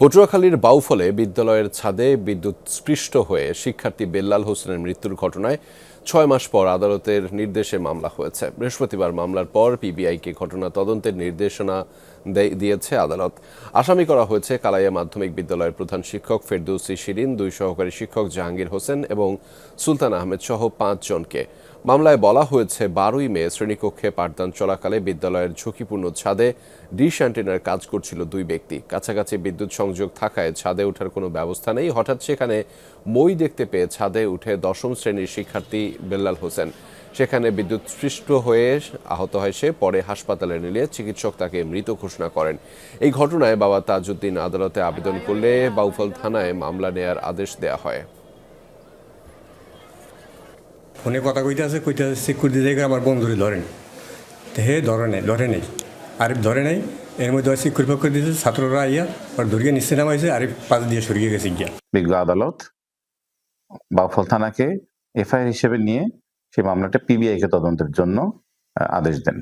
পটুয়াখালীর বাউফলে বিদ্যালয়ের ছাদে বিদ্যুৎ স্পৃষ্ট হয়ে শিক্ষার্থী বেল্লাল হোসেনের মৃত্যুর ঘটনায় ছয় মাস পর আদালতের নির্দেশে মামলা হয়েছে। বৃহস্পতিবার মামলার পর পিবিআইকে ঘটনা তদন্তের নির্দেশনা দিয়েছে আদালত। আসামি করা হয়েছে কালাইয়া মাধ্যমিক বিদ্যালয়ের প্রধান শিক্ষক ফেরদৌসি শিরিন, দুই সহকারী শিক্ষক জাহাঙ্গীর হোসেন এবং সুলতান আহমেদ সহ পাঁচজনকে মামলায় বলা হয়েছে বারোই মে শ্রেণীকক্ষে পাঠদান চলাকালে বিদ্যালয়ের ঝুঁকিপূর্ণ ছাদে ডিশ অ্যান্টেনার কাজ করছিল দুই ব্যক্তি। কাছাকাছি বিদ্যুৎ সংযোগ থাকায় ছাদে ওঠার কোনো ব্যবস্থা নেই। হঠাৎ সেখানে মই দেখতে পেয়ে ছাদে উঠে দশম শ্রেণির শিক্ষার্থী বেল্লাল হোসেন। সেখানে বিদ্যুৎ স্পৃষ্ট হয়ে আহত হয় সে পরে হাসপাতালে নিলে চিকিৎসক তাকে মৃত ঘোষণা করেন। এই ঘটনায় বাবা তাজউদ্দিন আদালতে আবেদন করলে বাউফল থানায় মামলা নেয়ার আদেশ দেয়া হয়। ফোনে কথা কইতে আছে কইতে আছে সিকিউরিটি দেখে আমার বন্ধুরে ধরেন হে ধরে নেই ধরে নেই। আরিফ ধরে নেই এর মধ্যে সিকিউরিটি পক্ষ দিয়েছে ছাত্ররা আইয়া আর ধরিয়ে নিচে নামাইছে আরিফ পাশ দিয়ে সরিয়ে গেছে গিয়া। বিজ্ঞ আদালত বাউফল থানাকে এফআইআর হিসেবে নিয়ে সেই মামলাটা পিবিআই কে তদন্তের জন্য আদেশ দেন।